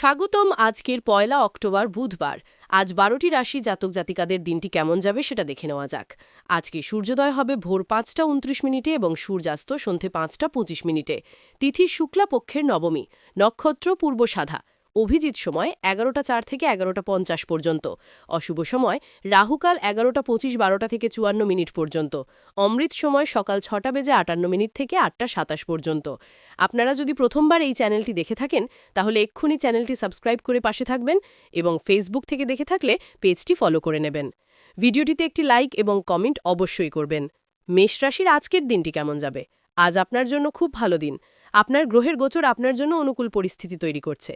স্বাগতম আজকের পয়লা অক্টোবর বুধবার। আজ বারোটি রাশি জাতক জাতিকাদের দিনটি কেমন যাবে সেটা দেখে নেওয়া যাক। আজকে সূর্যোদয় হবে ভোর পাঁচটা উনত্রিশ মিনিটে এবং সূর্যাস্ত সন্ধে পাঁচটা পঁচিশ মিনিটে। তিথি শুক্লা পক্ষের নবমী। নক্ষত্র পূর্ব সাধা। অভিজিৎ সময় এগারোটা চার থেকে এগারোটা পঞ্চাশ পর্যন্ত। অশুভ সময় রাহুকাল এগারোটা পঁচিশ বারোটা থেকে চুয়ান্ন মিনিট পর্যন্ত। অমৃত সময় সকাল ছটা বেজে আটান্ন মিনিট থেকে আটটা সাতাশ পর্যন্ত। আপনারা যদি প্রথমবার এই চ্যানেলটি দেখে থাকেন, তাহলে এক্ষুনি চ্যানেলটি সাবস্ক্রাইব করে পাশে থাকবেন এবং ফেসবুক থেকে দেখে থাকলে পেজটি ফলো করে নেবেন। ভিডিওটিতে একটি লাইক এবং কমেন্ট অবশ্যই করবেন। মেষ রাশির আজকের দিনটি কেমন যাবে? আজ আপনার জন্য খুব ভালো দিন। আপনার গ্রহের গোচর আপনার জন্য অনুকূল পরিস্থিতি তৈরি করছে।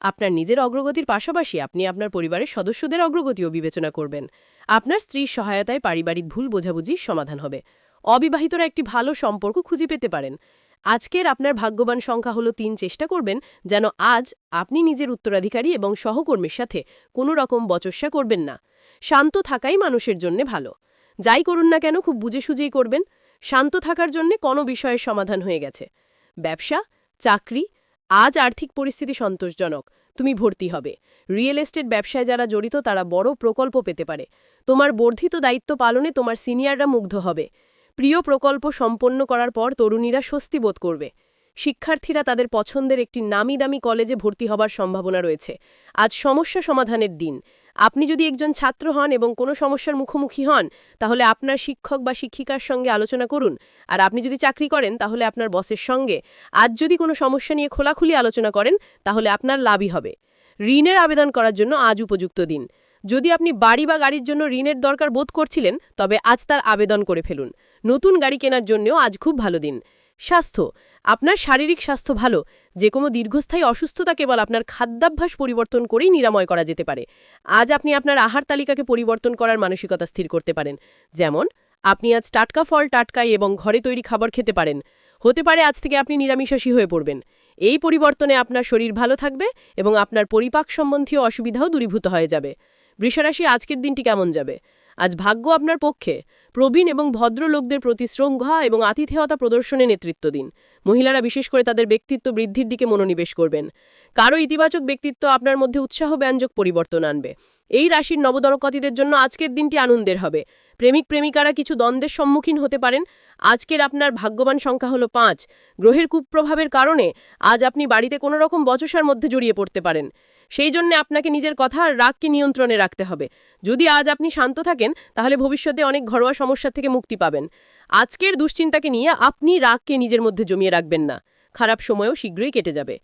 আপনার নিজের অগ্রগতির পাশাপাশি আপনি আপনার পরিবারের সদস্যদের অগ্রগতিও বিবেচনা করবেন। আপনার স্ত্রীর সহায়তায় পারিবারিক ভুল বোঝাবুঝির সমাধান হবে। অবিবাহিতরা একটি ভালো সম্পর্ক খুঁজে পেতে পারেন। আজকের আপনার ভাগ্যবান সংখ্যা হলো তিন। চেষ্টা করবেন যেন আজ আপনি নিজের উত্তরাধিকারী এবং সহকর্মীর সাথে কোনো রকম বচস্যা করবেন না। শান্ত থাকাই মানুষের জন্য ভালো। যাই করুন না কেন, খুব বুঝে সুঝেই করবেন। শান্ত থাকার জন্য কোনো বিষয়ের সমাধান হয়ে গেছে। ব্যবসা, চাকরি আজ আর্থিক পরিস্থিতি সন্তোষজনক, তুমি ভর্তি হবে। রিয়েল এস্টেট ব্যবসায় যারা জড়িত, তারা বড় প্রকল্প পেতে পারে। তোমার বর্ধিত দায়িত্ব পালনে তোমার সিনিয়ররা মুগ্ধ হবে। প্রিয় প্রকল্প সম্পন্ন করার পর তরুণীরা স্বস্তি বোধ করবে। শিক্ষার্থীরা তাদের পছন্দের একটি নামি দামি কলেজে ভর্তি হবার সম্ভাবনা রয়েছে। আজ সমস্যা সমাধানের দিন। আপনি যদি একজন ছাত্র হন এবং কোনো সমস্যার মুখোমুখি হন, তাহলে আপনার শিক্ষক বা শিক্ষিকার সঙ্গে আলোচনা করুন। আর আপনি যদি চাকরি করেন, তাহলে আপনার বসের সঙ্গে। আজ যদি কোনো সমস্যা নিয়ে খোলাখুলি আলোচনা করেন, তাহলে আপনার লাভই হবে। ঋণের আবেদন করার জন্য আজ উপযুক্ত দিন। যদি আপনি বাড়ি বা গাড়ির জন্য ঋণের দরকার বোধ করছিলেন, তবে আজ তার আবেদন করে ফেলুন। নতুন গাড়ি কেনার জন্যও আজ খুব ভালো দিন। স্বাস্থ্য। আপনার শারীরিক স্বাস্থ্য ভালো যে কোনো দীর্ঘস্থায়ী অসুস্থতা কেবল আপনার খাদ্যাভ্যাস পরিবর্তন করেই নিরাময় করা যেতে পারে। আজ আপনি আপনার আহার তালিকাকে পরিবর্তন করার মানসিকতা স্থির করতে পারেন। যেমন, আপনি আজ টাটকা ফল টাটকাই এবং ঘরে তৈরি খাবার খেতে পারেন। হতে পারে আজ থেকে আপনি নিরামিষাসী হয়ে পড়বেন। এই পরিবর্তনে আপনার শরীর ভালো থাকবে এবং আপনার পরিপাক সম্বন্ধীয় অসুবিধাও দূরীভূত হয়ে যাবে। বৃষরাশি, আজকের দিনটি কেমন যাবে? আজ ভাগ্য আপনার পক্ষে। প্রবীণ এবং ভদ্র লোকদের প্রতি শ্রদ্ধা এবং আতিথেয়তা প্রদর্শনে নেতৃত্ব দিন। মহিলারা বিশেষ করে তাদের ব্যক্তিত্ব বৃদ্ধির দিকে মনোনিবেশ করবেন। কারও ইতিবাচক ব্যক্তিত্ব আপনার মধ্যে উৎসাহ ব্যঞ্জক পরিবর্তন আনবে। এই রাশির নবদরকতিদের জন্য আজকের দিনটি আনন্দের হবে। প্রেমিক প্রেমিকারা কিছু দ্বন্দ্বের সম্মুখীন হতে পারেন। আজকের আপনার ভাগ্যবান সংখ্যা হলো পাঁচ। গ্রহের কুপ্রভাবের কারণে আজ আপনি বাড়িতে কোনো রকম বচসার মধ্যে জড়িয়ে পড়তে পারেন। সেই জন্য আপনাকে নিজের কথা আর রাগকে নিয়ন্ত্রণে রাখতে হবে। যদি আজ আপনি শান্ত থাকেন, তাহলে ভবিষ্যতে অনেক ঘরোয়া সমস্যা থেকে মুক্তি পাবেন। আজকের দুশ্চিন্তাকে নিয়ে আপনি রাগকে নিজের মধ্যে জমিয়ে রাখবেন না। খারাপ সময়ও শীঘ্রই কেটে যাবে।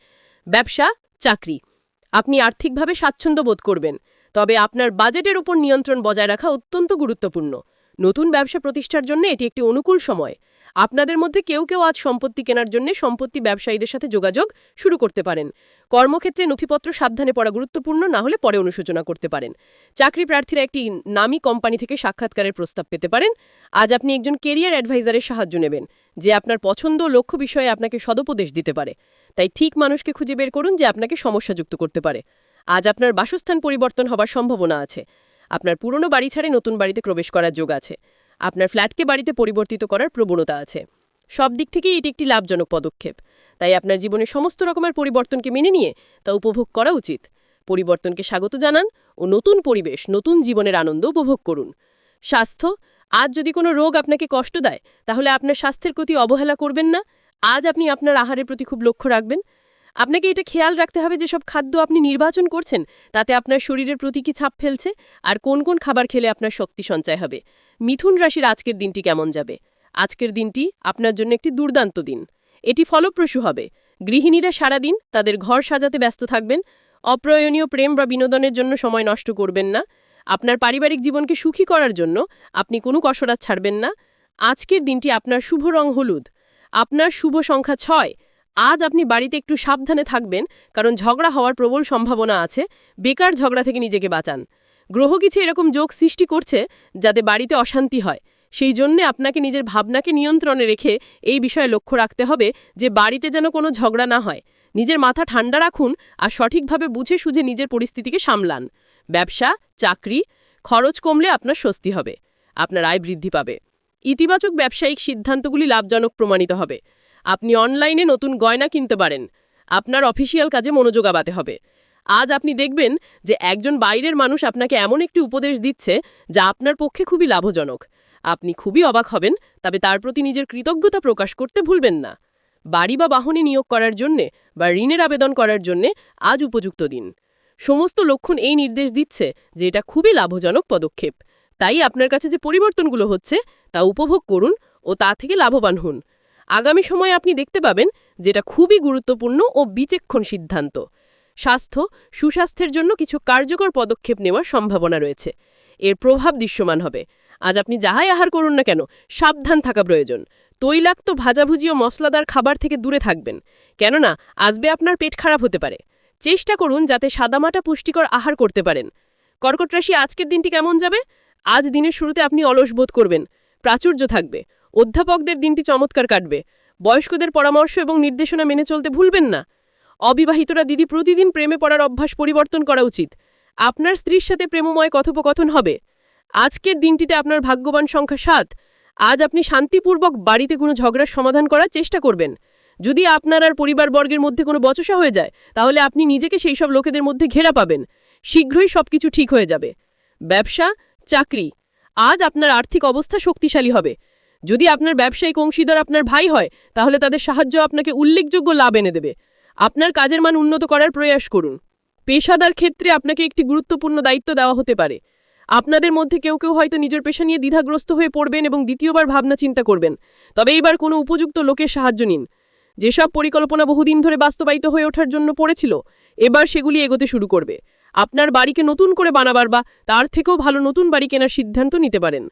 ব্যবসা, চাকরি। আপনি আর্থিকভাবে স্বাচ্ছন্দ্য বোধ করবেন। তবে আপনার বাজেটের উপর নিয়ন্ত্রণ বজায় রাখা অত্যন্ত গুরুত্বপূর্ণ। নতুন ব্যবসা প্রতিষ্ঠার জন্য এটি একটি অনুকূল সময়। আপনাদের মধ্যে কেউ কেউ আজ সম্পত্তি কেনার জন্য সম্পত্তি ব্যবসায়ীদের সাথে যোগাযোগ শুরু করতে পারেন। কর্মক্ষেত্রে নথিপত্র সাবধানে পড়া গুরুত্বপূর্ণ, না হলে পরে অনুশোচনা করতে পারেন। চাকরি প্রার্থীরা একটি নামী কোম্পানি থেকে সাক্ষাৎকারের প্রস্তাব পেতে পারেন। আজ আপনি একজন কেরিয়ার অ্যাডভাইজারের সাহায্য নেবেন, যে আপনার পছন্দ লক্ষ্য বিষয়ে আপনাকে সদুপদেশ দিতে পারে। তাই ঠিক মানুষকে খুঁজে বের করুন, যে আপনাকে সমস্যাযুক্ত করতে পারে। আজ আপনার বাসস্থান পরিবর্তন হবার সম্ভাবনা আছে। আপনার পুরনো বাড়ি ছাড়ে নতুন বাড়িতে প্রবেশ করার যোগ আছে। আপনার ফ্ল্যাটকে বাড়িতে পরিবর্তিত করার প্রবণতা আছে। সব দিক থেকেই এটি একটি লাভজনক পদক্ষেপ। তাই আপনার জীবনের সমস্ত রকমের পরিবর্তনকে মেনে নিয়ে তা উপভোগ করা উচিত। পরিবর্তনকে স্বাগত জানান ও নতুন পরিবেশ, নতুন জীবনের আনন্দ উপভোগ করুন। স্বাস্থ্য, আজ যদি কোনো রোগ আপনাকে কষ্ট দেয়, তাহলে আপনার স্বাস্থ্যের প্রতি অবহেলা করবেন না। আজ আপনি আপনার আহারের প্রতি খুব লক্ষ্য রাখবেন। আপনাকে এটা খেয়াল রাখতে হবে যে সব খাদ্য আপনি নির্বাচন করছেন, তাতে আপনার শরীরের প্রতি কি ছাপ ফেলছে আর কোন কোন খাবার খেলে আপনার শক্তি সঞ্চয় হবে। মিথুন রাশির আজকের দিনটি কেমন যাবে? আজকের দিনটি আপনার জন্য একটি দুর্দান্ত দিন। এটি ফলপ্রসূ হবে। গৃহিণীরা সারাদিন তাদের ঘর সাজাতে ব্যস্ত থাকবেন। অপ্রয়োজনীয় প্রেম বা বিনোদনের জন্য সময় নষ্ট করবেন না। আপনার পারিবারিক জীবনকে সুখী করার জন্য আপনি কোনো কসরাত ছাড়বেন না। আজকের দিনটি আপনার শুভ রং হলুদ। আপনার শুভ সংখ্যা ছয়। আজ আপনি বাড়িতে একটু সাবধানে থাকবেন, কারণ ঝগড়া হওয়ার প্রবল সম্ভাবনা আছে। বেকার ঝগড়া থেকে নিজেকে বাঁচান। গ্রহ কিছু এরকম যোগ সৃষ্টি করছে, যাতে বাড়িতে অশান্তি হয়। সেই জন্যে আপনাকে নিজের ভাবনাকে নিয়ন্ত্রণে রেখে এই বিষয়ে লক্ষ্য রাখতে হবে যে বাড়িতে যেন কোনো ঝগড়া না হয়। নিজের মাথা ঠান্ডা রাখুন আর সঠিকভাবে বুঝে সুঝে নিজের পরিস্থিতিকে সামলান। ব্যবসা, চাকরি, খরচ কমলে আপনার স্বস্তি হবে, আপনার আয় বৃদ্ধি পাবে। ইতিবাচক ব্যবসায়িক সিদ্ধান্তগুলি লাভজনক প্রমাণিত হবে। আপনি অনলাইনে নতুন গয়না কিনতে পারেন। আপনার অফিসিয়াল কাজে মনোযোগ আবাতে হবে। আজ আপনি দেখবেন যে একজন বাইরের মানুষ আপনাকে এমন একটি উপদেশ দিচ্ছে যা আপনার পক্ষে খুবই লাভজনক। আপনি খুবই অবাক হবেন, তবে তার প্রতি নিজের কৃতজ্ঞতা প্রকাশ করতে ভুলবেন না। বাড়ি বা বাহনে নিয়োগ করার জন্যে বা ঋণের আবেদন করার জন্যে আজ উপযুক্ত দিন। সমস্ত লক্ষণ এই নির্দেশ দিচ্ছে যে এটা খুবই লাভজনক পদক্ষেপ। তাই আপনার কাছে যে পরিবর্তনগুলো হচ্ছে, তা উপভোগ করুন ও তা থেকে লাভবান হন। আগামী সময়ে আপনি দেখতে পাবেন যেটা খুবই গুরুত্বপূর্ণ ও বিচক্ষণ সিদ্ধান্ত। স্বাস্থ্য, সুস্বাস্থ্যের জন্য কিছু কার্যকর পদক্ষেপ নেওয়ার সম্ভাবনা রয়েছে। এর প্রভাব দৃশ্যমান হবে। আজ আপনি যাহাই আহার করুন না কেন, সাবধান থাকা প্রয়োজন। তৈলাক্ত, ভাজাভুজি ও মশলাদার খাবার থেকে দূরে থাকবেন। কেননা, আসবে আপনার পেট খারাপ হতে পারে। চেষ্টা করুন যাতে সাদামাটা পুষ্টিকর আহার করতে পারেন। কর্কট রাশি আজকের দিনটি কেমন যাবে? আজ দিনের শুরুতে আপনি অলস বোধ করবেন। প্রাচুর্য থাকবে। অধ্যাপকদের দিনটি চমৎকার কাটবে। বয়স্কদের পরামর্শ এবং নির্দেশনা মেনে চলতে ভুলবেন না। অবিবাহিতরা দিদি প্রতিদিন প্রেমে পড়ার অভ্যাস পরিবর্তন করা উচিত। আপনার স্ত্রীর সাথে প্রেমময় কথোপকথন হবে। আজকের দিনটিতে আপনার ভাগ্যবান সংখ্যা সাত। আজ আপনি শান্তিপূর্বক বাড়িতে কোনো ঝগড়ার সমাধান করার চেষ্টা করবেন। যদি আপনার আর পরিবারবর্গের মধ্যে কোনো বচসা হয়ে যায়, তাহলে আপনি নিজেকে সেই সব লোকেদের মধ্যে ঘেরা পাবেন। শীঘ্রই সবকিছু ঠিক হয়ে যাবে। ব্যবসা, চাকরি। আজ আপনার আর্থিক অবস্থা শক্তিশালী হবে। যদি আপনার ব্যবসায়িক অংশীদার আপনার ভাই হয়, তাহলে তাদের সাহায্য আপনাকে উল্লেখযোগ্য লাভ এনে দেবে। আপনার কাজের মান উন্নত করার প্রয়াস করুন। পেশাদার ক্ষেত্রে আপনাকে একটি গুরুত্বপূর্ণ দায়িত্ব দেওয়া হতে পারে। আপনাদের মধ্যে কেউ কেউ হয়তো নিজের পেশা নিয়ে দ্বিধাগ্রস্ত হয়ে পড়বেন এবং দ্বিতীয়বার ভাবনা চিন্তা করবেন। তবে এইবার কোনো উপযুক্ত লোকের সাহায্য নিন। যেসব পরিকল্পনা বহুদিন ধরে বাস্তবায়িত হয়ে ওঠার জন্য পড়েছিল, এবার সেগুলি এগোতে শুরু করবে। আপনার বাড়িকে নতুন করে বানাবার বা তার থেকেও ভালো নতুন বাড়ি কেনার সিদ্ধান্ত নিতে পারেন।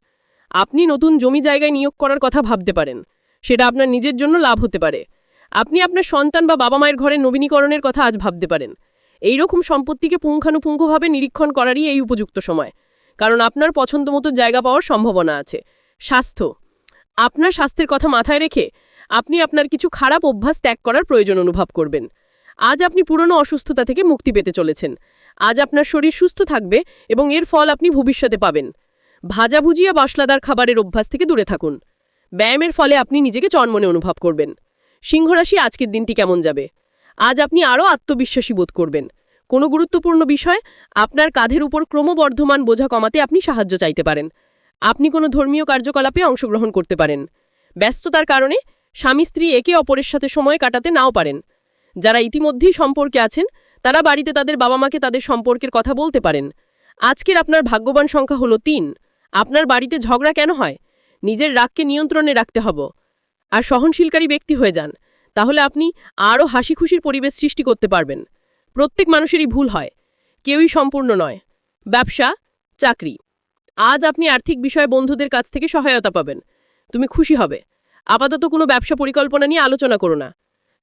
আপনি নতুন জমি জায়গায় নিয়োগ করার কথা ভাবতে পারেন। সেটা আপনার নিজের জন্য লাভ হতে পারে। আপনি আপনার সন্তান বা বাবা মায়ের ঘরে নবীনীকরণের কথা আজ ভাবতে পারেন। এই রকম সম্পত্তিকে পুঙ্খানুপুঙ্খভাবে নিরীক্ষণ করারই এই উপযুক্ত সময়। কারণ আপনার পছন্দ মতো জায়গা পাওয়ার সম্ভাবনা আছে। স্বাস্থ্য। আপনার স্বাস্থ্যের কথা মাথায় রেখে আপনি আপনার কিছু খারাপ অভ্যাস ত্যাগ করার প্রয়োজন অনুভব করবেন। আজ আপনি পুরনো অসুস্থতা থেকে মুক্তি পেতে চলেছেন। আজ আপনার শরীর সুস্থ থাকবে এবং এর ফল আপনি ভবিষ্যতে পাবেন। ভাজাভুজিয়া বাসলাদার খাবারের অভ্যাস থেকে দূরে থাকুন। ব্যায়ামের ফলে আপনি নিজেকে চনমনে অনুভব করবেন। সিংহরাশি আজকের দিনটি কেমন যাবে? আজ আপনি আরও আত্মবিশ্বাসী বোধ করবেন। কোনো গুরুত্বপূর্ণ বিষয়? আপনার কাঁধের উপর ক্রমবর্ধমান বোঝা কমাতে আপনি সাহায্য চাইতে পারেন। আপনি কোনো ধর্মীয় কার্যকলাপে অংশগ্রহণ করতে পারেন। ব্যস্ততার কারণে স্বামী স্ত্রী একে অপরের সাথে সময় কাটাতে নাও পারেন। যারা ইতিমধ্যেই সম্পর্কে আছেন, তারা বাড়িতে তাদের বাবা মাকে তাদের সম্পর্কের কথা বলতে পারেন। আজকের আপনার ভাগ্যবান সংখ্যা হলো তিন। আপনার বাড়িতে ঝগড়া কেন হয়? নিজের রাগকে নিয়ন্ত্রণে রাখতে হব। আর সহনশীলকারী ব্যক্তি হয়ে যান, তাহলে আপনি আরও হাসি খুশির পরিবেশ সৃষ্টি করতে পারবেন। প্রত্যেক মানুষেরই ভুল হয়, কেউই সম্পূর্ণ নয়। ব্যবসা, চাকরি। আজ আপনি আর্থিক বিষয়ে বন্ধুদের কাছ থেকে সহায়তা পাবেন। তুমি খুশি হবে। আপাতত কোনো ব্যবসা পরিকল্পনা নিয়ে আলোচনা করো না।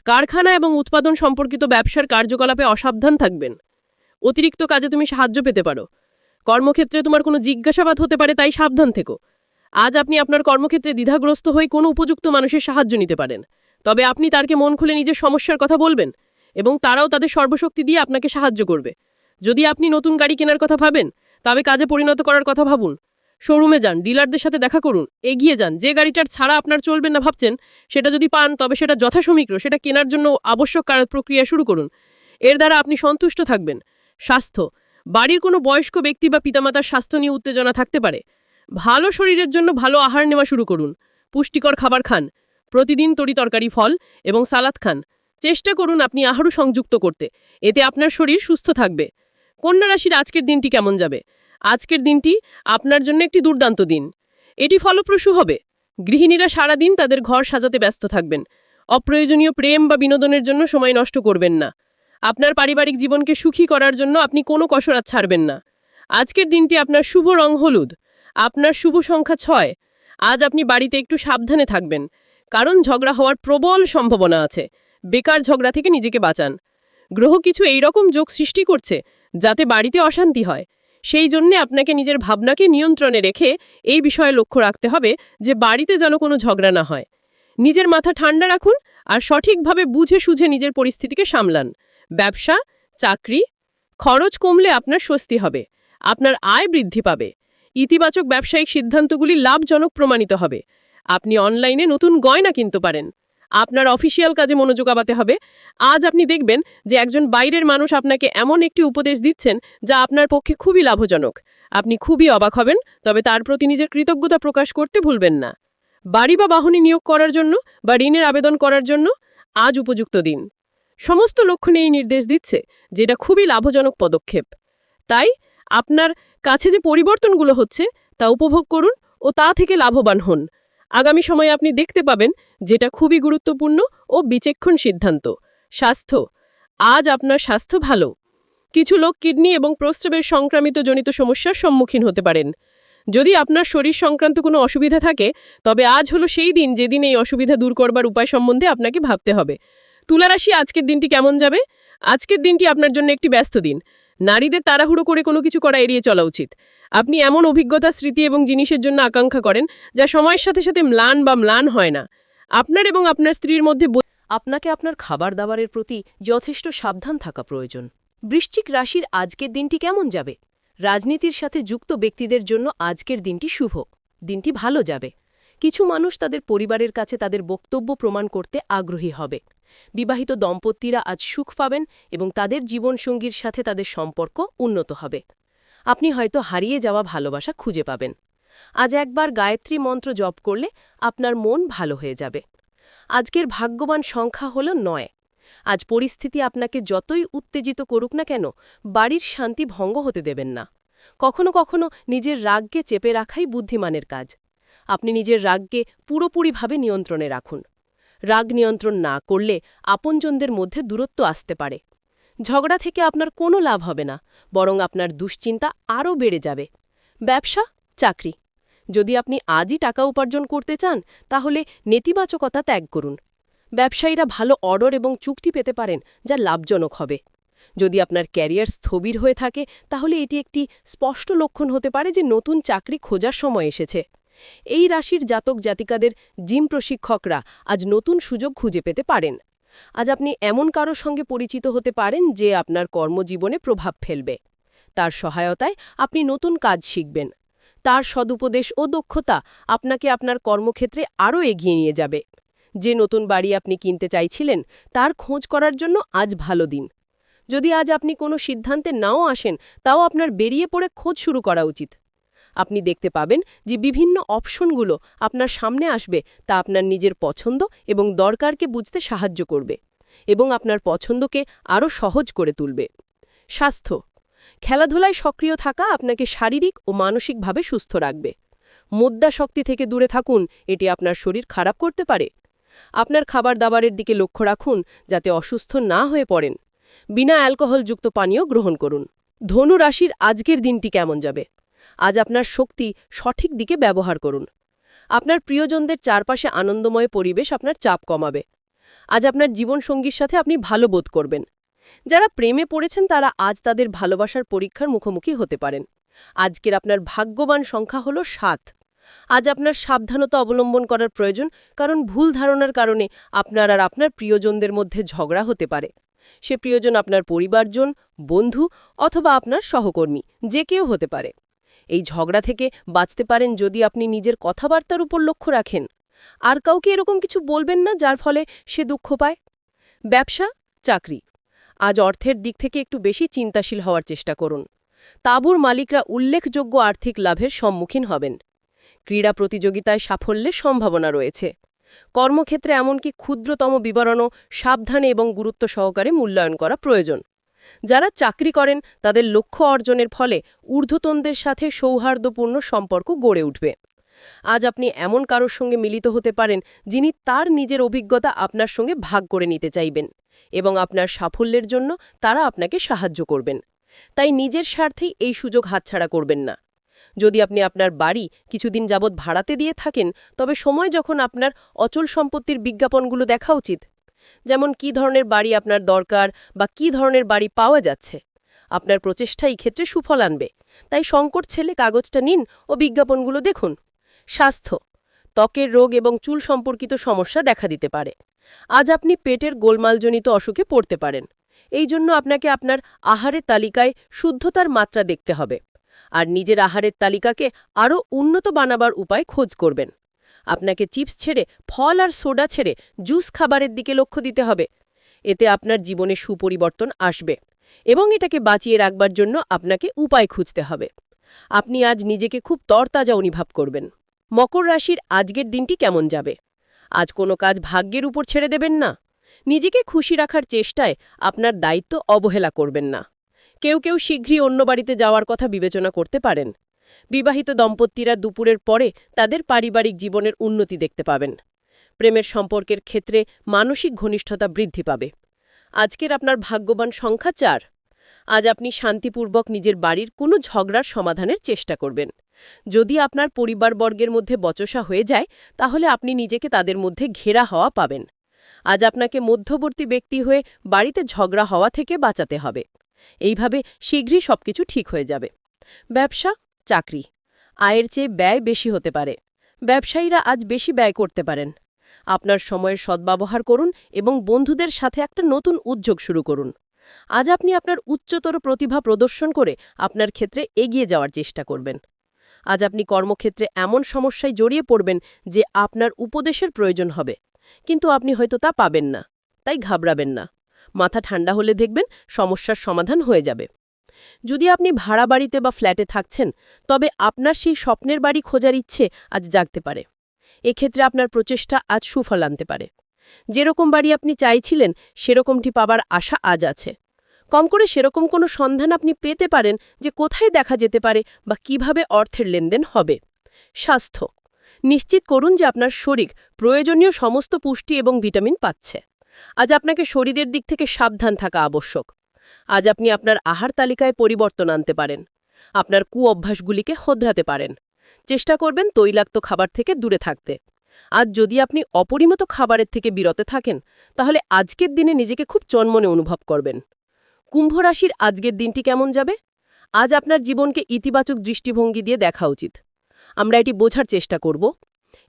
কারখানা এবং উৎপাদন সম্পর্কিত ব্যবসার কার্যকলাপে অসাবধান থাকবেন। অতিরিক্ত কাজে তুমি সাহায্য পেতে পারো। কর্মক্ষেত্রে তোমার কোনো জিজ্ঞাসাবাদ হতে পারে, তাই সাবধান থেকো। আজ আপনি আপনার কর্মক্ষেত্রে দ্বিধাগ্রস্ত হয়ে কোনো উপযুক্ত মানুষের সাহায্য নিতে পারেন। তবে আপনি তারকে মন খুলে নিজের সমস্যার কথা বলবেন এবং তারাও তাদের সর্বশক্তি দিয়ে আপনাকে সাহায্য করবে। যদি আপনি নতুন গাড়ি কেনার কথা ভাবেন, তবে কাজে পরিণত করার কথা ভাবুন। শোরুমে যান, ডিলারদের সাথে দেখা করুন, এগিয়ে যান। যে গাড়িটার ছাড়া আপনার চলবে না ভাবছেন, সেটা যদি পান, তবে সেটা যথাসমীক্র, সেটা কেনার জন্য আবশ্যক কার প্রক্রিয়া শুরু করুন। এর দ্বারা আপনি সন্তুষ্ট থাকবেন। স্বাস্থ্য বাড়ির কোনো বয়স্ক ব্যক্তি বা পিতামাতার স্বাস্থ্য নিয়ে উত্তেজনা থাকতে পারে। ভালো শরীরের জন্য ভালো আহার নেওয়া শুরু করুন। পুষ্টিকর খাবার খান। প্রতিদিন তরি তরকারি, ফল এবং সালাদ খান। চেষ্টা করুন আপনি আহারও সংযুক্ত করতে। এতে আপনার শরীর সুস্থ থাকবে। কন্যা রাশির আজকের দিনটি কেমন যাবে? আজকের দিনটি আপনার জন্য একটি দুর্দান্ত দিন। এটি ফলপ্রসূ হবে। গৃহিণীরা সারাদিন তাদের ঘর সাজাতে ব্যস্ত থাকবেন। অপ্রয়োজনীয় প্রেম বা বিনোদনের জন্য সময় নষ্ট করবেন না। আপনার পারিবারিক জীবনকে সুখী করার জন্য আপনি কোনো কসরাত ছাড়বেন না। আজকের দিনটি আপনার শুভ রং হলুদ। আপনার শুভ সংখ্যা ছয়। আজ আপনি বাড়িতে একটু সাবধানে থাকবেন। কারণ ঝগড়া হওয়ার প্রবল সম্ভাবনা আছে। বেকার ঝগড়া থেকে নিজেকে বাঁচান। গ্রহ কিছু এই রকম যোগ সৃষ্টি করছে, যাতে বাড়িতে অশান্তি হয়। সেই জন্যে আপনাকে নিজের ভাবনাকে নিয়ন্ত্রণে রেখে এই বিষয়ে লক্ষ্য রাখতে হবে যে বাড়িতে যেন কোনো ঝগড়া না হয়। নিজের মাথা ঠান্ডা রাখুন আর সঠিকভাবে বুঝে সুঝে নিজের পরিস্থিতিকে সামলান। ব্যবসা, চাকরি, খরচ কমলে আপনার স্বস্তি হবে, আপনার আয় বৃদ্ধি পাবে। ইতিবাচক ব্যবসায়িক সিদ্ধান্তগুলি লাভজনক প্রমাণিত হবে। আপনি অনলাইনে নতুন গয়না কিনতে পারেন। আপনার অফিসিয়াল কাজে মনোযোগ আবাতে হবে। আজ আপনি দেখবেন যে একজন বাইরের মানুষ আপনাকে এমন একটি উপদেশ দিচ্ছেন যা আপনার পক্ষে খুবই লাভজনক। আপনি খুবই অবাক হবেন, তবে তার প্রতি নিজের কৃতজ্ঞতা প্রকাশ করতে ভুলবেন না। বাড়ি বা বাহনী নিয়োগ করার জন্য বা ঋণের আবেদন করার জন্য আজ উপযুক্ত দিন। সমস্ত লক্ষণে এই নির্দেশ দিচ্ছে, যেটা খুবই লাভজনক পদক্ষেপ। তাই, আপনার কাছে যে পরিবর্তনগুলো হচ্ছে, তা উপভোগ করুন ও তা থেকে লাভবান হন। আগামী সময়ে আপনি দেখতে পাবেন যেটা খুবই গুরুত্বপূর্ণ ও বিচক্ষণ সিদ্ধান্ত। স্বাস্থ্য। আজ আপনার স্বাস্থ্য ভালো। কিছু লোক কিডনি এবং প্রস্রাবের সংক্রামিত জনিত সমস্যার সম্মুখীন হতে পারেন। যদি আপনার শরীর সংক্রান্ত কোনো অসুবিধা থাকে, তবে আজ হলো সেই দিন যেদিন এই অসুবিধা দূর করবার উপায় সম্বন্ধে আপনাকে ভাবতে হবে। তুলারাশি আজকের দিনটি কেমন যাবে? আজকের দিনটি আপনার জন্য একটি ব্যস্ত দিন। নারীদের তাড়াহুড়ো করে কোনো কিছু করা এড়িয়ে চলা উচিত। আপনি এমন অভিজ্ঞতা, স্মৃতি এবং জিনিসের জন্য আকাঙ্ক্ষা করেন যা সময়ের সাথে সাথে ম্লান বা ম্লান হয় না। আপনার এবং আপনার স্ত্রীর মধ্যে আপনাকে আপনার খাবার দাবারের প্রতি যথেষ্ট সাবধান থাকা প্রয়োজন। বৃশ্চিক রাশির আজকের দিনটি কেমন যাবে? রাজনীতির সাথে যুক্ত ব্যক্তিদের জন্য আজকের দিনটি শুভ। দিনটি ভালো যাবে। কিছু মানুষ তাদের পরিবারের কাছে তাদের বক্তব্য প্রমাণ করতে আগ্রহী হবে। বিবাহিত দম্পতিরা আজ সুখ পাবেন এবং তাদের জীবনসঙ্গীর সাথে তাদের সম্পর্ক উন্নত হবে। আপনি হয়তো হারিয়ে যাওয়া ভালোবাসা খুঁজে পাবেন। আজ একবার গায়ত্রী মন্ত্র জপ করলে আপনার মন ভালো হয়ে যাবে। আজকের ভাগ্যবান সংখ্যা হল নয়। আজ পরিস্থিতি আপনাকে যতই উত্তেজিত করুক না কেন, বাড়ির শান্তি ভঙ্গ হতে দেবেন না। কখনো কখনো নিজের রাগকে চেপে রাখাই বুদ্ধিমানের কাজ। আপনি নিজের রাগকে পুরোপুরিভাবে নিয়ন্ত্রণে রাখুন। রাগ নিয়ন্ত্রণ না করলে আপনজনদের মধ্যে দূরত্ব আসতে পারে। ঝগড়া থেকে আপনার কোনো লাভ হবে না, বরং আপনার দুশ্চিন্তা আরও বেড়ে যাবে। ব্যবসা, চাকরি। যদি আপনি আজই টাকা উপার্জন করতে চান, তাহলে নেতিবাচকতা ত্যাগ করুন। ব্যবসায়ীরা ভালো অর্ডার এবং চুক্তি পেতে পারেন, যা লাভজনক হবে। যদি আপনার ক্যারিয়ার স্থবির হয়ে থাকে, তাহলে এটি একটি স্পষ্ট লক্ষণ হতে পারে যে নতুন চাকরি খোঁজার সময় এসেছে। এই রাশির জাতক জাতিকাদের জিম প্রশিক্ষকরা আজ নতুন সুযোগ খুঁজে পেতে পারেন। আজ আপনি এমন কারোর সঙ্গে পরিচিত হতে পারেন যে আপনার কর্মজীবনে প্রভাব ফেলবে। তার সহায়তায় আপনি নতুন কাজ শিখবেন। তার সদুপদেশ ও দক্ষতা আপনাকে আপনার কর্মক্ষেত্রে আরও এগিয়ে নিয়ে যাবে। যে নতুন বাড়ি আপনি কিনতে চাইছিলেন, তার খোঁজ করার জন্য আজ ভালো দিন। যদি আজ আপনি কোনো সিদ্ধান্তে নাও আসেন, তাও আপনার বেরিয়ে পড়ে খোঁজ শুরু করা উচিত। আপনি দেখতে পাবেন যে বিভিন্ন অপশনগুলো আপনার সামনে আসবে তা আপনার নিজের পছন্দ এবং দরকারকে বুঝতে সাহায্য করবে এবং আপনার পছন্দকে আরও সহজ করে তুলবে। স্বাস্থ্য। খেলাধুলায় সক্রিয় থাকা আপনাকে শারীরিক ও মানসিকভাবে সুস্থ রাখবে। মুদ্রা শক্তি থেকে দূরে থাকুন, এটি আপনার শরীর খারাপ করতে পারে। আপনার খাবার দাবারের দিকে লক্ষ্য রাখুন, যাতে অসুস্থ না হয়ে পড়েন। বিনা অ্যালকোহলযুক্ত পানীয় গ্রহণ করুন। ধনু রাশির আজকের দিনটি কেমন যাবে? আজ আপনার শক্তি সঠিক দিকে ব্যবহার করুন। আপনার প্রিয়জনদের চারপাশে আনন্দময় পরিবেশ আপনার চাপ কমাবে। আজ আপনার জীবনসঙ্গীর সাথে আপনি ভালো বোধ করবেন। যারা প্রেমে পড়েছেন, তারা আজ তাদের ভালোবাসার পরীক্ষার মুখোমুখি হতে পারেন। আজকের আপনার ভাগ্যবান সংখ্যা হল সাত। আজ আপনার সাবধানতা অবলম্বন করার প্রয়োজন, কারণ ভুল ধারণার কারণে আপনার আর আপনার প্রিয়জনদের মধ্যে ঝগড়া হতে পারে। সে প্রিয়জন আপনার পরিবারজন, বন্ধু, অথবা আপনার সহকর্মী, যে কেউ হতে পারে। এই ঝগড়া থেকে বাঁচতে পারেন যদি আপনি নিজের কথাবার্তার উপর লক্ষ্য রাখেন। আর কাউকে এরকম কিছু বলবেন না, যার ফলে সে দুঃখ পায়। ব্যবসা, চাকরি। আজ অর্থের দিক থেকে একটু বেশি চিন্তাশীল হওয়ার চেষ্টা করুন। তাঁবুর মালিকরা উল্লেখযোগ্য আর্থিক লাভের সম্মুখীন হবেন। ক্রীড়া প্রতিযোগিতায় সাফল্যের সম্ভাবনা রয়েছে। কর্মক্ষেত্রে এমনকি ক্ষুদ্রতম বিবরণও সাবধানে এবং গুরুত্ব সহকারে মূল্যায়ন করা প্রয়োজন। যারা চাকরি করেন, তাদের লক্ষ্য অর্জনের ফলে ঊর্ধ্বতনদের সাথে সৌহার্দ্যপূর্ণ সম্পর্ক গড়ে উঠবে। আজ আপনি এমন কারোর সঙ্গে মিলিত হতে পারেন, যিনি তার নিজের অভিজ্ঞতা আপনার সঙ্গে ভাগ করে নিতে চাইবেন এবং আপনার সাফল্যের জন্য তারা আপনাকে সাহায্য করবেন। তাই নিজের স্বার্থেই এই সুযোগ হাতছাড়া করবেন না। যদি আপনি আপনার বাড়ি কিছুদিন যাবৎ ভাড়াতে দিয়ে থাকেন, তবে সময় যখন আপনার অচল সম্পত্তির বিজ্ঞাপনগুলো দেখা উচিত যেমন কি ধরনের বাড়ি আপনার দরকার বা কি ধরনের বাড়ি পাওয়া যাচ্ছে। আপনার প্রচেষ্টা এই ক্ষেত্রে সুফল আনবে। তাই সংকট ছেলে কাগজটা নিন ও বিজ্ঞাপনগুলো দেখুন। স্বাস্থ্য। ত্বকের রোগ এবং চুল সম্পর্কিত সমস্যা দেখা দিতে পারে। আজ আপনি পেটের গোলমালজনিত অসুখে পড়তে পারেন। এই জন্য আপনাকে আপনার আহারের তালিকায় শুদ্ধতার মাত্রা দেখতে হবে। আর নিজের আহারের তালিকাকে আরও উন্নত বানাবার উপায় খোঁজ করবেন। আপনাকে চিপস ছেড়ে, ফল আর সোডা ছেড়ে জুস খাবারের দিকে লক্ষ্য দিতে হবে। এতে আপনার জীবনে সুপরিবর্তন আসবে এবং এটাকে বাঁচিয়ে রাখবার জন্য আপনাকে উপায় খুঁজতে হবে। আপনি আজ নিজেকে খুব তরতাজা অনুভব করবেন। মকর রাশির আজকের দিনটি কেমন যাবে? আজ কোনো কাজ ভাগ্যের উপর ছেড়ে দেবেন না? নিজেকে খুশি রাখার চেষ্টায় আপনার দায়িত্ব অবহেলা করবেন না। কেউ কেউ শীঘ্রই অন্য বাড়িতে যাওয়ার কথা বিবেচনা করতে পারেন। বিবাহিত দম্পতিরা দুপুরের পরে তাদের পারিবারিক জীবনের উন্নতি দেখতে পাবেন। প্রেমের সম্পর্কের ক্ষেত্রে মানসিক ঘনিষ্ঠতা বৃদ্ধি পাবে। আজকের আপনার ভাগ্যবান সংখ্যা চার। আজ আপনি শান্তিপূর্বক নিজের বাড়ির কোনো ঝগড়ার সমাধানের চেষ্টা করবেন। যদি আপনার পরিবারবর্গের মধ্যে বচসা হয়ে যায়, তাহলে আপনি নিজেকে তাদের মধ্যে ঘেরা হওয়া পাবেন। আজ আপনাকে মধ্যবর্তী ব্যক্তি হয়ে বাড়িতে ঝগড়া হওয়া থেকে বাঁচাতে হবে। এইভাবে শীঘ্রই সবকিছু ঠিক হয়ে যাবে। ব্যবসা চাকরি। আয়ের চেয়ে ব্যয় বেশি হতে পারে। ব্যবসায়ীরা আজ বেশি ব্যয় করতে পারেন। আপনার সময়ের সদ্ব্যবহার করুন এবং বন্ধুদের সাথে একটা নতুন উদ্যোগ শুরু করুন। আজ আপনি আপনার উচ্চতর প্রতিভা প্রদর্শন করে আপনার ক্ষেত্রে এগিয়ে যাওয়ার চেষ্টা করবেন। আজ আপনি কর্মক্ষেত্রে এমন সমস্যায় জড়িয়ে পড়বেন যে আপনার উপদেশের প্রয়োজন হবে, কিন্তু আপনি হয়তো তা পাবেন না, তাই ঘাবড়াবেন না। মাথা ঠান্ডা হলে দেখবেন সমস্যার সমাধান হয়ে যাবে। যদি আপনি ভাড়া বাড়িতে বা ফ্ল্যাটে থাকছেন, তবে আপনার সেই স্বপ্নের বাড়ি খোঁজার ইচ্ছে আজ জাগতে পারে। এক্ষেত্রে আপনার প্রচেষ্টা আজ সুফল আনতে পারে। যেরকম বাড়ি আপনি চাইছিলেন, সেরকমটি পাবার আশা আজ আছে। কম করে সেরকম কোনো সন্ধান আপনি পেতে পারেন যে কোথায় দেখা যেতে পারে বা কীভাবে অর্থের লেনদেন হবে। স্বাস্থ্য। নিশ্চিত করুন যে আপনার শরীর প্রয়োজনীয় সমস্ত পুষ্টি এবং ভিটামিন পাচ্ছে। আজ আপনাকে শরীরের দিক থেকে সাবধান থাকা আবশ্যক। আজ আপনি আপনার আহার তালিকায় পরিবর্তন আনতে পারেন। আপনার কু অভ্যাসগুলিকে হোদ্রাতে পারেন। চেষ্টা করবেন তৈলাক্ত খাবার থেকে দূরে থাকতে। আজ যদি আপনি অপরিমিত খাবারের থেকে বিরতে থাকেন, তাহলে আজকের দিনে নিজেকে খুব চনমনে অনুভব করবেন। কুম্ভ রাশির আজকের দিনটি কেমন যাবে? আজ আপনার জীবনকে ইতিবাচক দৃষ্টিভঙ্গি দিয়ে দেখা উচিত। আমরা এটি বোঝার চেষ্টা করব।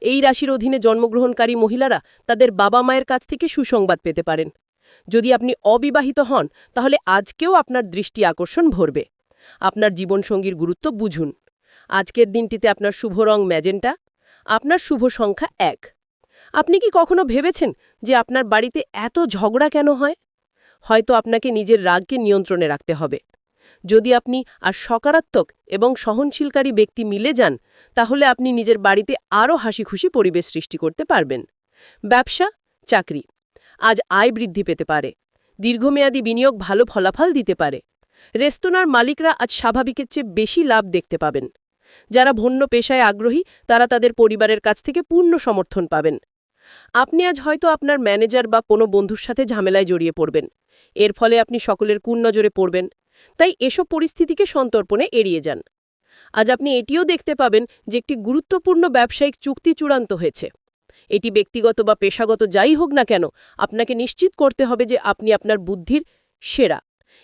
এই রাশির অধীনে জন্মগ্রহণকারী মহিলারা তাদের বাবা মায়ের কাছ থেকে সুসংবাদ পেতে পারেন। যদি আপনি অবিবাহিত হন, তাহলে আজকেও আপনার দৃষ্টি আকর্ষণ ভরবে। আপনার জীবনসঙ্গীর গুরুত্ব বুঝুন। আজকের দিনটিতে আপনার শুভ রং ম্যাজেন্টা, আপনার শুভ সংখ্যা এক। আপনি কি কখনো ভেবেছেন যে আপনার বাড়িতে এত ঝগড়া কেন হয়? হয়তো আপনাকে নিজের রাগকে নিয়ন্ত্রণে রাখতে হবে। যদি আপনি আর সকারাত্মক এবং সহনশীলকারী ব্যক্তি মিলে যান, তাহলে আপনি নিজের বাড়িতে আরও হাসি খুশি পরিবেশ সৃষ্টি করতে পারবেন। ব্যবসা, চাকরি। আজ আয় বৃদ্ধি পেতে পারে। দীর্ঘমেয়াদী বিনিয়োগ ভালো ফলাফল দিতে পারে। রেস্তোরাঁর মালিকরা আজ স্বাভাবিকের চেয়ে বেশি লাভ দেখতে পাবেন। যারা ভন্য পেশায় আগ্রহী, তারা তাদের পরিবারের কাছ থেকে পূর্ণ সমর্থন পাবেন। আপনি আজ হয়তো আপনার ম্যানেজার বা কোনো বন্ধুর সাথে ঝামেলায় জড়িয়ে পড়বেন। এর ফলে আপনি সকলের কুন্নজরে পড়বেন। তাই এসব পরিস্থিতিকে সন্তর্পণে এড়িয়ে যান। আজ আপনি এটিও দেখতে পাবেন যে একটি গুরুত্বপূর্ণ ব্যবসায়িক চুক্তি চূড়ান্ত হয়েছে। এটি ব্যক্তিগত বা পেশাগত যাই হোক না কেন, আপনাকে নিশ্চিত করতে হবে যে আপনি আপনার বুদ্ধির সেরা।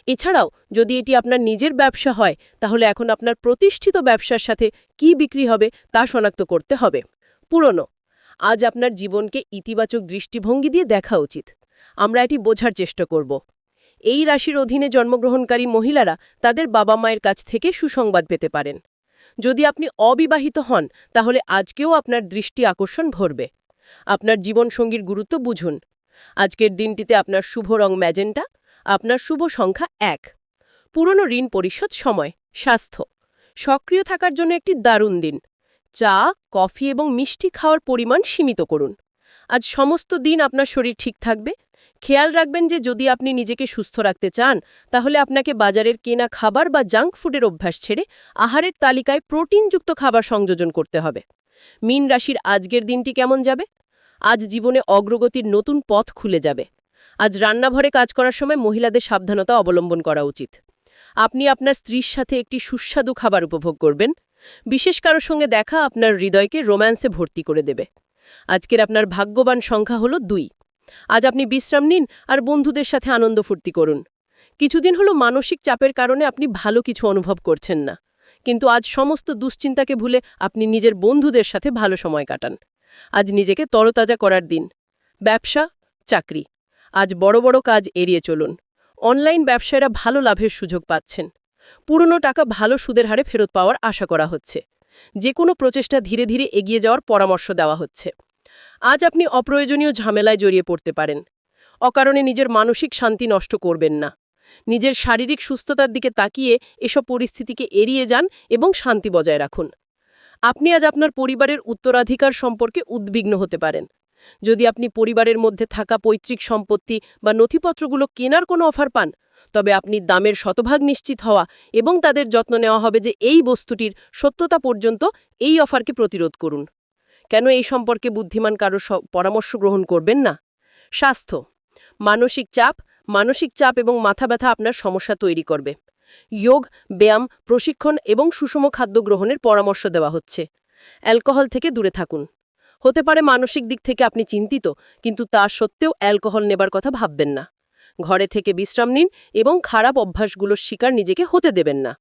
এছাড়াও, যদি এটি আপনার নিজের ব্যবসা হয়, তাহলে এখন আপনার প্রতিষ্ঠিত ব্যবসার সাথে কি বিক্রি হবে তা শনাক্ত করতে হবে। পুরনো। আজ আপনার জীবনকে ইতিবাচক দৃষ্টিভঙ্গি দিয়ে দেখা উচিত। আমরা এটি বোঝার চেষ্টা করব। এই রাশির অধীনে জন্মগ্রহণকারী মহিলারা তাদের বাবা মায়ের কাছ থেকে সুসংবাদ পেতে পারেন। যদি আপনি অবিবাহিত হন, তাহলে আজকেও আপনার দৃষ্টি আকর্ষণ ভরবে। আপনার জীবনসঙ্গীর গুরুত্ব বুঝুন। আজকের দিনটিতে আপনার শুভ রং ম্যাজেন্টা, আপনার শুভ সংখ্যা এক। পুরনো ঋণ পরিশোধ সময়, স্বাস্থ্য। সক্রিয় থাকার জন্য একটি দারুণ দিন। চা, কফি এবং মিষ্টি খাওয়ার পরিমাণ সীমিত করুন। আজ সমস্ত দিন আপনার শরীর ঠিক থাকবে। খেয়াল রাখবেন যে যদি আপনি নিজেকে সুস্থ রাখতে চান, তাহলে আপনাকে বাজারের কেনা খাবার বা জাঙ্ক ফুডের অভ্যাস ছেড়ে আহারের তালিকায় প্রোটিনযুক্ত খাবার সংযোজন করতে হবে। মীন রাশির আজকের দিনটি কেমন যাবে? আজ জীবনে অগ্রগতির নতুন পথ খুলে যাবে। আজ রান্নাঘরে কাজ করার সময় মহিলাদের সাবধানতা অবলম্বন করা উচিত। আপনি আপনার স্ত্রীর সাথে একটি সুস্বাদু খাবার উপভোগ করবেন। বিশেষ কারোর সঙ্গে দেখা আপনার হৃদয়কে রোম্যান্সে ভর্তি করে দেবে। আজকের আপনার ভাগ্যবান সংখ্যা হলো দুই। আজ আপনি বিশ্রাম নিন আর বন্ধুদের সাথে আনন্দ ফুর্তি করুন। কিছুদিন হলো মানসিক চাপের কারণে আপনি ভালো কিছু অনুভব করছেন না। কিন্তু আজ সমস্ত দুশ্চিন্তাকে ভুলে আপনি নিজের বন্ধুদের সাথে ভালো সময় কাটান। আজ নিজেকে তরতাজা করার দিন। ব্যবসা, চাকরি। আজ বড় বড় কাজ এড়িয়ে চলুন। অনলাইন ব্যবসায়ীরা ভালো লাভের সুযোগ পাচ্ছেন। পুরনো টাকা ভালো সুদের হারে ফেরত পাওয়ার আশা করা হচ্ছে। যে কোনো প্রচেষ্টা ধীরে ধীরে এগিয়ে যাওয়ার পরামর্শ দেওয়া হচ্ছে। আজ আপনি অপ্রয়োজনীয় ঝামেলায় জড়িয়ে পড়তে পারেন। অকারণে নিজের মানসিক শান্তি নষ্ট করবেন না। নিজের শারীরিক সুস্থতার দিকে তাকিয়ে এসব পরিস্থিতিকে এড়িয়ে যান এবং শান্তি বজায় রাখুন। আপনি আজ আপনার পরিবারের উত্তরাধিকার সম্পর্কে উদ্বিগ্ন হতে পারেন। যদি আপনি পরিবারের মধ্যে থাকা পৈতৃক সম্পত্তি বা নথিপত্রগুলো কেনার কোনো অফার পান, তবে আপনি দামের শতভাগ নিশ্চিত হওয়া এবং তাদের যত্ন নেওয়া হবে যে এই বস্তুটির সত্যতা পর্যন্ত এই অফারকে প্রতিরোধ করুন। কেন এই সম্পর্কে বুদ্ধিমান কারও পরামর্শ গ্রহণ করবেন না? স্বাস্থ্য, মানসিক চাপ মানসিক চাপ এবং মাথা ব্যথা আপনার সমস্যা তৈরি করবে। যোগ, ব্যায়াম, প্রশিক্ষণ এবং সুষম খাদ্য গ্রহণের পরামর্শ দেওয়া হচ্ছে। অ্যালকোহল থেকে দূরে থাকুন। হতে পারে মানসিক দিক থেকে আপনি চিন্তিত, কিন্তু তা সত্ত্বেও অ্যালকোহল নেবার কথা ভাববেন না। ঘরে থেকে বিশ্রাম নিন এবং খারাপ অভ্যাসগুলোর শিকার নিজেকে হতে দেবেন না।